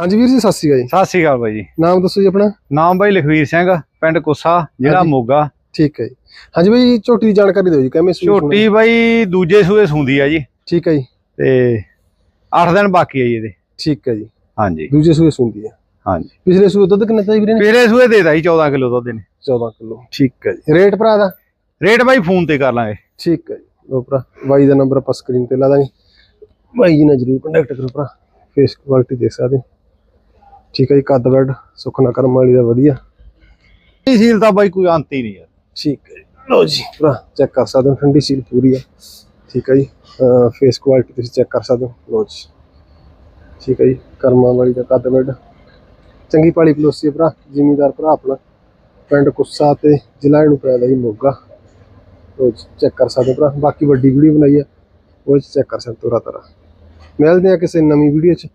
ਹਾਂਜੀ ਵੀਰ ਜੀ ਸਤਿ ਸ਼੍ਰੀ ਅਕਾਲ ਜੀ। ਸਤਿ ਸ਼੍ਰੀ ਅਕਾਲ ਬਾਈ ਜੀ। ਨਾਮ ਦੱਸੋ ਜੀ ਆਪਣਾ? ਨਾਮ ਬਾਈ ਲਖਵੀਰ ਸਿੰਘ ਪਿੰਡ ਕੁੱਸਾ ਜਿਹੜਾ ਹਾਂਜੀ। ਮੋਗਾ। ਠੀਕ ਹੈ ਜੀ। ਹਾਂਜੀ ਬਾਈ ਝੋਟੀ ਦੀ ਜਾਣਕਾਰੀ ਦਿਓ ਜੀ ਕਿਵੇਂ ਸੂਈ? ਝੋਟੀ ਬਾਈ ਦੂਜੇ ਸੂਏ ਸੁੰਦੀ ਆ ਜੀ। ਠੀਕ ਹੈ ਜੀ। ਤੇ 8 ਦਿਨ ਬਾਕੀ ਆ ਜੀ ਇਹਦੇ। ਠੀਕ ਹੈ ਜੀ। ਹਾਂਜੀ। ਦੂਜੇ ਸੂਏ ਸੁਣਦੀ ਹੈ ਹਾਂਜੀ। ਪਿਛਲੇ ਸੂਏ ਦੁੱਧ ਕਿੰਨਾ ਜੀ ਵੀਰੇ? ਨੇ ਪਿਛਲੇ ਸੂਏ ਦੇਤਾ ਜੀ 14 ਕਿਲੋ ਦੁੱਧ ਨੇ 14 ਕਿਲੋ। ਠੀਕ ਹੈ ਜੀ। ਰੇਟ ਭਰਾ ਦਾ? ਰੇਟ ਬਾਈ ਫੋਨ ਤੇ ਕਰ ਲਾਂਗੇ। ਠੀਕ ਹੈ ਜੀ। ਲੋ ਭਰਾ ਬਾਈ ਦਾ ਨੰਬਰ ਆਪਾਂ ਸਕਰੀਨ ਤੇ ਲਾ ਦਾਂਗੇ। ਬਾਈ ਜੀ ਨਾਲ ਜਰੂਰ ਕੰਟੈਕਟ ਕਰੋ ਭਰਾ। ਫੇਸ ਕੁਆਲਿਟੀ ਦੇਖ ਸਕਦੇ ਹੋ। ਠੀਕ ਹੈ ਜੀ ਕੱਦ ਬੈਡ ਸੁਖਨਾ ਕਰਮ ਵਾਲੀ ਦਾ ਵਧੀਆ। ਇਹ ਸੀਲ ਤਾਂ ਬਾਈ ਕੋਈ ਅੰਤ ਹੀ ਨਹੀਂ ਯਾਰ ਠੀਕ ਹੈ ਜੀ। ਲੋ ਜੀ। ਭਰਾ ਚੈੱਕ ਕਰ ਸਕਦੇ ਹੋ ਠੰਡੀ ਸੀਲ ਪੂਰੀ ਹੈ। ਠੀਕ ਹੈ ਜੀ ਫੇਸ ਕੁਆਲਿਟੀ ਤੁਸੀਂ ਚੈੱਕ ਕਰ ਸਕਦੇ ਹੋ। ਲੋ ਜੀ। ਠੀਕ ਹੈ ਜੀ ਕਰਮਾਂ ਵਾਲੀ ਦਾ ਕੱਦ ਬੈਡ ਚੰਗੀ ਪਾਲੀ ਪਲੋਸੀ ਹੈ ਭਰਾ ਜ਼ਿਮੀਦਾਰ ਭਰਾ ਆਪਣਾ। ਪਿੰਡ ਕੁੱਸਾ ਤੇ ਜ਼ਿਲ੍ਹਾ ਇਹਨੂੰ ਪੈਦਾ ਜੀ ਮੋਗਾ। ਲੋ ਜੀ ਚੈੱਕ ਕਰ ਸਕਦੇ ਹੋ ਭਰਾ। ਬਾਕੀ ਵੱਡੀ ਵੀਡੀਓ ਬਣਾਈ ਹੈ ਉਹ ਚੈੱਕ ਕਰ ਸਕਦੇ ਹੋ ਤੋਰਾ ਤਰਾ ਮਿਲਦੇ ਆ ਕਿਸੇ ਨਵੀਂ ਵੀਡੀਓ 'ਚ।